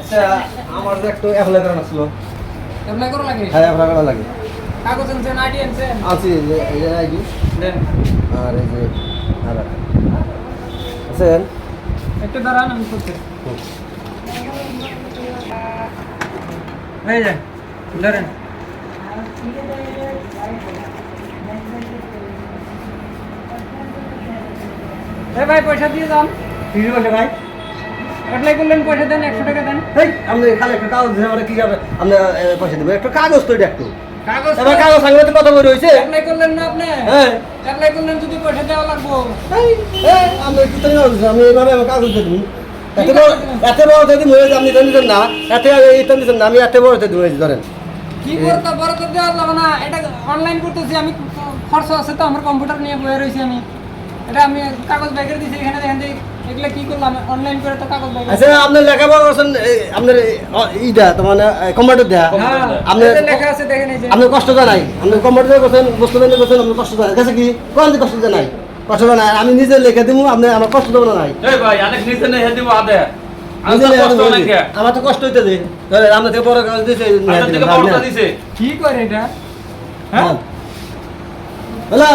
আচ্ছা আমার যে একটু অ্যাপ্লাই করানো ছিল অ্যাপ্লাই করা লাগে? হ্যাঁ অ্যাপ্লাই করা লাগে। কাগজ আনছেন আইডি আনছেন আছি এই যে এই যে আইডি। দেন। আর এই যে আধার আছেন একটু দাঁড়ান আমি করতে এই যে ধরেন। এ ভাই পয়সা দিয়ে যান। ভাই? অ্যাপ্লাই করলেন পয়সা দেন একশো টাকা দেন। এই আপনি খালি একটা কাগজ দিয়ে আমরা কি যাবে? আপনি পয়সা দেবেন। একটা কাগজ তো এটা একটু। কাগজ এবার কাগজ অ্যাপ্লাই করলেন না আপনি? হ্যাঁ। অ্যাপ্লাই করলেন যদি পয়সা দেওয়া লাগবো। এই, এই, আমি এইভাবে কাগজ এত বড় এত বড় যদি মরে আপনি না। এত এইটা নিতেন না। আমি এত বড় ধরেন। কি করতে বড় তো দেওয়া না। এটা অনলাইন করতেছি। আমি খরচ আছে তো আমার কম্পিউটার নিয়ে বয়ে রয়েছি আমি। এটা আমি কাগজ ব্যাগের দিয়েছি এখানে দেখেন যে এগুলো কি করলাম অনলাইন করে তো কাগজ ব্যাগ আচ্ছা আপনার লেখাপড়া করছেন আপনার ইটা তোমার কম্পিউটার দেয়া? হ্যাঁ আপনি লেখা আছে দেখেন এই যে। আপনার কষ্ট জানাই আপনি কম্পিউটার করছেন বস্তু করছেন আপনার কষ্ট জানাই কাছে কি কোন দিকে কষ্ট জানাই কষ্ট জানাই আমি নিজে লিখে দিব আপনি আমার কষ্ট দেবো না নাই। এই ভাই অনেক নেই আদে। নিজে লিখে কষ্ট দিব, অনেক আমার তো কষ্ট হইতে দে ধরে আমরা থেকে বড় কাজ দিয়েছে আপনার থেকে বড়টা দিছে। কি করে এটা? হ্যাঁ। হ্যালো?